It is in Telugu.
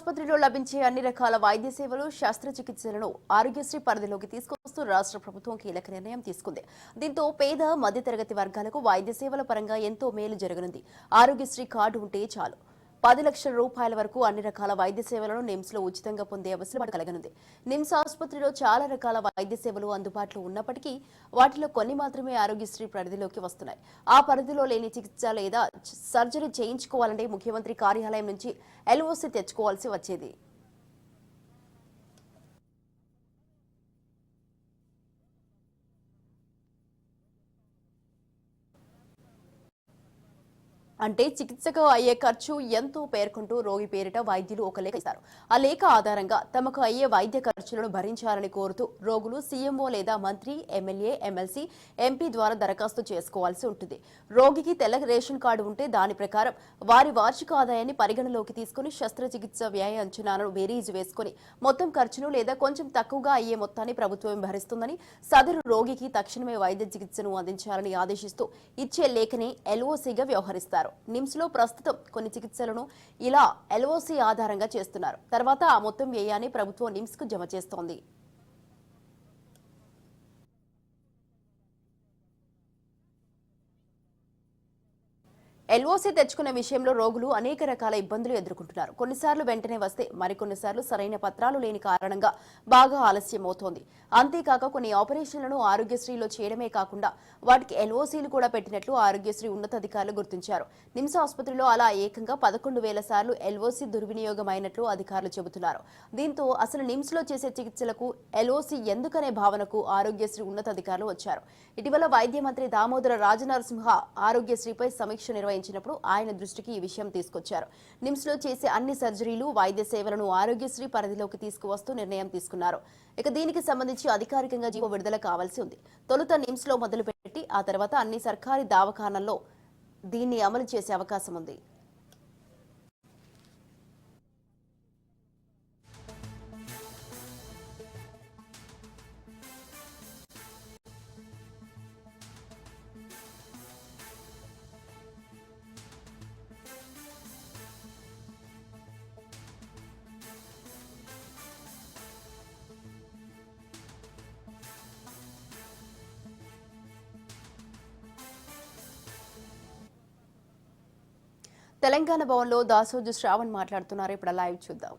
ఆసుపత్రిలో లభించే అన్ని రకాల వైద్య సేవలు శస్త్రచికిత్సలను ఆరోగ్యశ్రీ పరిధిలోకి తీసుకొస్తూ రాష్ట్ర ప్రభుత్వం కీలక నిర్ణయం తీసుకుంది. దీంతో పేద మధ్యతరగతి వర్గాలకు వైద్య సేవల పరంగా ఎంతో మేలు జరగనుంది. ఆరోగ్యశ్రీ కార్డు ఉంటే చాలు. పది లక్షల రూపాయల వరకు అన్ని రకాల వైద్య సేవలను నిమ్స్లో ఉచితంగా పొందే వెసులుబాటు కలగనుంది. నిమ్స్ ఆసుపత్రిలో చాలా రకాల వైద్య సేవలు అందుబాటులో ఉన్నప్పటికీ వాటిలో కొన్ని మాత్రమే ఆరోగ్యశ్రీ పరిధిలోకి వస్తున్నాయి. ఆ పరిధిలో లేని చికిత్స లేదా సర్జరీ చేయించుకోవాలంటే ముఖ్యమంత్రి కార్యాలయం నుంచి ఎల్ఓసి తెచ్చుకోవాల్సి వచ్చేది. అంటే చికిత్సకు అయ్యే ఖర్చు ఎంతో పేర్కొంటూ రోగి పేరిట వైద్యులు ఒక లేఖ ఇస్తారు. ఆ లేఖ ఆధారంగా తమకు అయ్యే వైద్య ఖర్చులను భరించాలని కోరుతూ రోగులు సీఎంఓ లేదా మంత్రి ఎమ్మెల్యే ఎమ్మెల్సీ ఎంపీ ద్వారా దరఖాస్తు చేసుకోవాల్సి ఉంటుంది. రోగికి తెల్ల రేషన్ కార్డు ఉంటే దాని ప్రకారం వారి వార్షిక ఆదాయాన్ని పరిగణలోకి తీసుకుని శస్త్రచికిత్స వ్యయ అంచనాలను బేరీజు వేసుకుని మొత్తం ఖర్చును లేదా కొంచెం తక్కువగా అయ్యే మొత్తాన్ని ప్రభుత్వం భరిస్తుందని సదరు రోగికి తక్షణమే వైద్య చికిత్సను అందించాలని ఆదేశిస్తూ ఇచ్చే లేఖని ఎల్ఓసీగా వ్యవహరిస్తారు. నిమ్స్లో ప్రస్తుతం కొన్ని చికిత్సలను ఇలా ఎల్ఓసీ ఆధారంగా చేస్తున్నారు. తర్వాత ఆ మొత్తం వ్యయాన్ని ప్రభుత్వం నిమ్స్కు జమ చేస్తోంది. ఎల్ఓసీ తెచ్చుకునే విషయంలో రోగులు అనేక రకాల ఇబ్బందులు ఎదుర్కొంటున్నారు. కొన్నిసార్లు వెంటనే వస్తే మరికొన్నిసార్లు సరైన పత్రాలు లేని కారణంగా బాగా ఆలస్యం అవుతోంది అంతేకాక కొన్ని ఆపరేషన్లను ఆరోగ్యశ్రీలో చేయడమే కాకుండా వాటికి ఎల్ఓసీలు కూడా పెట్టినట్లు ఆరోగ్యశ్రీ ఉన్నతాధికారులు గుర్తించారు. నిమ్స్ ఆసుపత్రిలో అలా ఏకంగా పదకొండు వేల సార్లు ఎల్ఓసీ దుర్వినియోగం అయినట్లు అధికారులు చెబుతున్నారు. దీంతో అసలు నిమ్స్లో చేసే చికిత్సలకు ఎల్ఓసీ ఎందుకనే భావనకు ఆరోగ్యశ్రీ ఉన్నతాధికారులు వచ్చారు. ఇటీవల వైద్య మంత్రి దామోదర రాజనరసింహ ఆరోగ్యశ్రీపై సమీక్ష నిర్వహించినప్పుడు ఆయన దృష్టికి ఈ విషయం తీసుకొచ్చారు. నిమ్స్లో చేసే అన్ని సర్జరీలు వైద్య సేవలను ఆరోగ్యశ్రీ పరిధిలోకి తీసుకువస్తూ నిర్ణయం తీసుకున్నారు. ఇక దీనికి సంబంధించి అధికారికంగా జీవో విడుదల కావాల్సి ఉంది. తొలుత నిమ్స్లో మొదలుపెట్టి ఆ తర్వాత అన్ని సర్కారీ దవాఖానాల్లో దీన్ని అమలు చేసే అవకాశం ఉంది. తెలంగాణ భవన్లో దాసోజు శ్రావణ్ మాట్లాడుతున్నారు. ఇప్పుడు లైవ్ చూద్దాం.